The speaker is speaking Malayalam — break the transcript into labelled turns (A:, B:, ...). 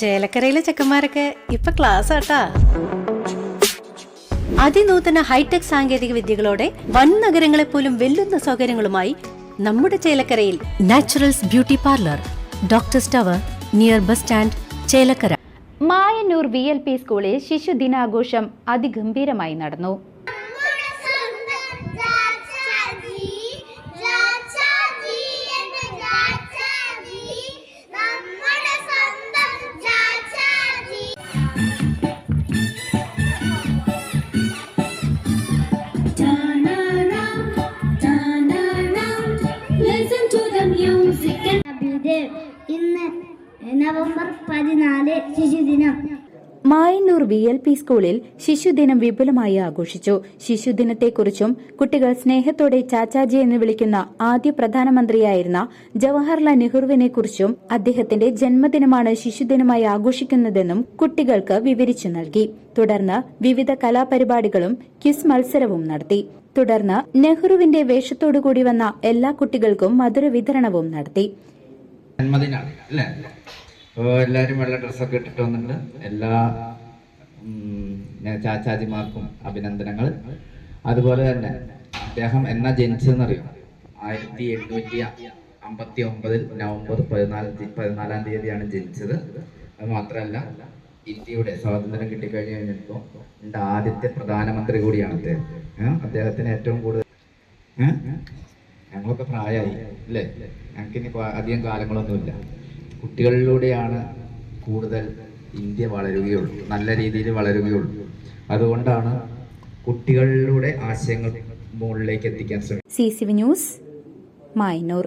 A: ചേലക്കരയിലെ ചെക്കന്മാരൊക്കെ ഇപ്പൊ ക്ലാസ് ആട്ടാ അതിനൂതന ഹൈടെക് സാങ്കേതിക വിദ്യകളോടെ വൻ നഗരങ്ങളെ പോലും വെല്ലുന്ന സൗകര്യങ്ങളുമായി നമ്മുടെ ചേലക്കരയിൽ Naturals beauty parlour doctor tower near bus stand Chelakkara.
B: Mayannur V L P സ്കൂളിൽ ശിശുദിനാഘോഷം അതിഗംഭീരമായി നടന്നു.
C: ഇന്ന് നവംബർ പതിനാല് ശിശുദിനം.
B: മായന്നൂർ വി എൽ പി സ്കൂളിൽ ശിശുദിനം വിപുലമായി ആഘോഷിച്ചു. ശിശുദിനത്തെക്കുറിച്ചും കുട്ടികൾ സ്നേഹത്തോടെ ചാച്ചാജി എന്ന് വിളിക്കുന്ന ആദ്യ പ്രധാനമന്ത്രിയായിരുന്ന ജവഹർലാൽ നെഹ്റുവിനെക്കുറിച്ചും അദ്ദേഹത്തിന്റെ ജന്മദിനമാണ് ശിശുദിനമായി ആഘോഷിക്കുന്നതെന്നും കുട്ടികൾക്ക് വിവരിച്ചു നൽകി. തുടർന്ന് വിവിധ കലാപരിപാടികളും ക്വിസ് മത്സരവും നടത്തി. തുടർന്ന് നെഹ്റുവിന്റെ വേഷത്തോടുകൂടി വന്ന എല്ലാ കുട്ടികൾക്കും മധുര വിതരണവും നടത്തി
D: അപ്പോൾ എല്ലാവരും വെള്ള ഡ്രസ്സൊക്കെ ഇട്ടിട്ട് വന്നിട്ട് എല്ലാ ചാച്ചാജിമാർക്കും അഭിനന്ദനങ്ങൾ അതുപോലെ തന്നെ അദ്ദേഹം എന്നാ ജനിച്ചതെന്നറിയോ? ആയിരത്തി എണ്ണൂറ്റി അമ്പത്തി ഒമ്പതിൽ നവംബർ പതിനാല് പതിനാലാം തീയതിയാണ് ജനിച്ചത്. അത് മാത്രമല്ല ഇന്ത്യയുടെ സ്വാതന്ത്ര്യം കിട്ടിക്കഴിഞ്ഞ് കഴിഞ്ഞപ്പോൾ എന്റെ ആദ്യത്തെ പ്രധാനമന്ത്രി കൂടിയാണ് അദ്ദേഹം? അദ്ദേഹത്തിന് ഏറ്റവും കൂടുതൽ ഞങ്ങളൊക്കെ പ്രായമായി അല്ലേ? ഞങ്ങൾക്ക് ഇനി അധികം കാലങ്ങളൊന്നുമില്ല. കുട്ടികളിലൂടെയാണ് കൂടുതൽ ഇന്ത്യ വളരുകയുള്ളൂ. നല്ല രീതിയിൽ വളരുകയുള്ളൂ. അതുകൊണ്ടാണ് കുട്ടികളിലൂടെ ആശയങ്ങൾ മുകളിലേക്ക് എത്തിക്കാൻ ശ്രമിക്കുന്നത്.
B: C C V news Mayannur